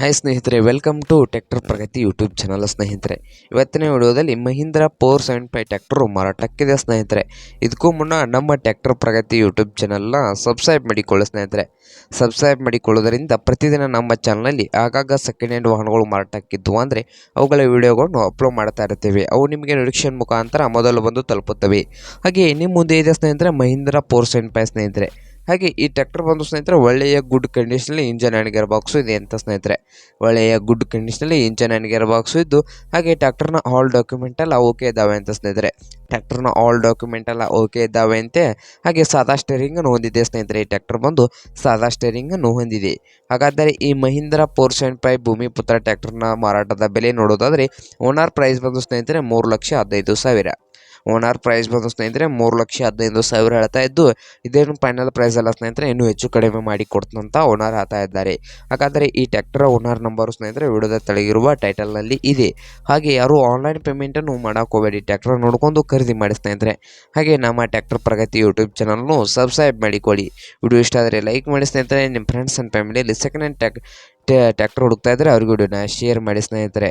Hi ಸ್ನೇಹಿತರೆ welcome to tractor Pragati YouTube channel ಸ್ನೇಹಿತರೆ. ಇವತ್ತಿನ ವಿಡಿಯೋದಲ್ಲಿ Mahindra four seven five tractor ಮಾರಾಟಕ್ಕಿದೆ, ಸ್ನೇಹಿತರೆ. ಇದಕ್ಕೂ ಮುನ್ನ ನಮ್ಮ ಟ್ಯಾಕ್ಟರ್ ಪ್ರಗತಿ ಯೂಟ್ಯೂಬ್ ಚಾನಲ್ನ ಸಬ್ಸ್ಕ್ರೈಬ್ ಮಾಡಿಕೊಳ್ಳಿ, ಸ್ನೇಹಿತರೆ. ಸಬ್ಸ್ಕ್ರೈಬ್ ಮಾಡಿಕೊಳ್ಳೋದರಿಂದ ಪ್ರತಿದಿನ ನಮ್ಮ ಚಾನಲಲ್ಲಿ ಆಗಾಗ ಸೆಕೆಂಡ್ ಹ್ಯಾಂಡ್ ವಾಹನಗಳು ಮಾರಾಟಕ್ಕಿದ್ವು ಅಂದರೆ ಅವುಗಳ ವಿಡಿಯೋಗಳನ್ನು ಅಪ್ಲೋಡ್ ಮಾಡ್ತಾ ಇರ್ತೇವೆ ಅವು ನಿಮಗೆ ನಿರೀಕ್ಷೆ ಮುಖಾಂತರ ಮೊದಲು ಬಂದು ತಲುಪುತ್ತವೆ. ಹಾಗೆ ನಿಮ್ಮ ಮುಂದೆ ಇದೆ, ಸ್ನೇಹಿತರೆ ಮಹೀಂದ್ರ ಫೋರ್ ಸೆವೆನ್ ಫೈವ್ ಸ್ನೇಹಿತರೆ. ಹಾಗೆ ಈ ಟ್ರ್ಯಾಕ್ಟರ್ ಬಂದು ಸ್ನೇಹಿತರೆ ಒಳ್ಳೆಯ ಗುಡ್ ಕಂಡೀಷನಲ್ಲಿ ಇಂಜನ್ ಆ್ಯಂಡ್ ಗೇರ್ ಬಾಕ್ಸು ಇದೆ ಅಂತ ಸ್ನೇಹಿತರೆ. ಒಳ್ಳೆಯ ಗುಡ್ ಕಂಡೀಷನಲ್ಲಿ ಇಂಜನ್ ಆ್ಯಂಡ್ ಗೇರ್ ಬಾಕ್ಸು ಇದ್ದು, ಹಾಗೆ ಟ್ರ್ಯಾಕ್ಟರ್ನ ಆಲ್ ಡಾಕ್ಯುಮೆಂಟ್ ಎಲ್ಲ ಓಕೆ ಇದ್ದಾವೆ ಅಂತ ಸ್ನೇಹಿತರೆ. ಟ್ರ್ಯಾಕ್ಟರ್ನ ಆಲ್ ಡಾಕ್ಯುಮೆಂಟ್ ಎಲ್ಲ ಓಕೆ ಇದ್ದಾವೆ ಅಂತೆ. ಹಾಗೆ ಸಾದಾ ಸ್ಟೇರಿಂಗನ್ನು ಹೊಂದಿದೆ ಸ್ನೇಹಿತರೆ ಈ ಟ್ರ್ಯಾಕ್ಟರ್ ಬಂದು. ಸಾದಾ ಸ್ಟೇರಿಂಗನ್ನು ಹೊಂದಿದೆ. ಹಾಗಾದರೆ ಈ ಮಹೀಂದ್ರ ಸೆವೆನ್ ಫೈವ್ ಭೂಮಿಪುತ್ರ ಟ್ರ್ಯಾಕ್ಟರ್ನ ಮಾರಾಟದ ಬೆಲೆ ನೋಡೋದಾದರೆ ಓನರ್ ಪ್ರೈಸ್ ಬಂದು ಸ್ನೇಹಿತರೆ ಮೂರು ಲಕ್ಷ ಹದಿನೈದು ಸಾವಿರ. ಓನರ್ ಪ್ರೈಸ್ ಬಂದು ಸ್ನೇಹಿತರೆ ಮೂರು ಲಕ್ಷ ಹದಿನೈದು ಸಾವಿರ ಹೇಳ್ತಾ ಇದ್ದು, ಇದೇನು ಫೈನಲ್ ಪ್ರೈಸ್ ಅಲ್ಲ ಸ್ನೇಹಿತರೆ, ಇನ್ನೂ ಹೆಚ್ಚು ಕಡಿಮೆ ಮಾಡಿ ಕೊಡ್ತಂತ ಓನರ್ ಹೇಳ್ತಾ ಇದ್ದಾರೆ. ಹಾಗಾದರೆ ಈ ಟ್ರ್ಯಾಕ್ಟರ್ ಓನರ್ ನಂಬರು ಸ್ನೇಹಿತರೆ ವಿಡಿಯೋದ ತೆಳಗಿರುವ ಟೈಟಲ್ನಲ್ಲಿ ಇದೆ. ಹಾಗೆ ಯಾರು ಆನ್ಲೈನ್ ಪೇಮೆಂಟನ್ನು ಹೋಗಬೇಡಿ ಟ್ರ್ಯಾಕ್ಟರ್ ನೋಡ್ಕೊಂಡು ಖರೀದಿ ಮಾಡಿ ಸ್ನೇಹಿತರೆ. ಹಾಗೆ ನಮ್ಮ ಟ್ಯಾಕ್ಟರ್ ಪ್ರಗತಿ ಯೂಟ್ಯೂಬ್ ಚಾನಲ್ನು ಸಬ್ಸ್ಕ್ರೈಬ್ ಮಾಡಿಕೊಳ್ಳಿ. ವಿಡಿಯೋ ಇಷ್ಟ ಆದರೆ ಲೈಕ್ ಮಾಡಿ ಸ್ನೇಹಿತರೆ, ನಿಮ್ಮ ಫ್ರೆಂಡ್ಸ್ ಆ್ಯಂಡ್ ಫ್ಯಾಮಿಲಿಯಲ್ಲಿ ಸೆಕೆಂಡ್ ಹ್ಯಾಂಡ್ ಟ್ಯಾಕ್ ಟ್ರ್ಯಾಕ್ಟರ್ ಹುಡುಕ್ತಾ ಇದ್ದರೆ ಅವ್ರಿಗೆ ವಿಡಿಯೋನ ಶೇರ್ ಮಾಡಿ ಸ್ನೇಹಿತರೆ.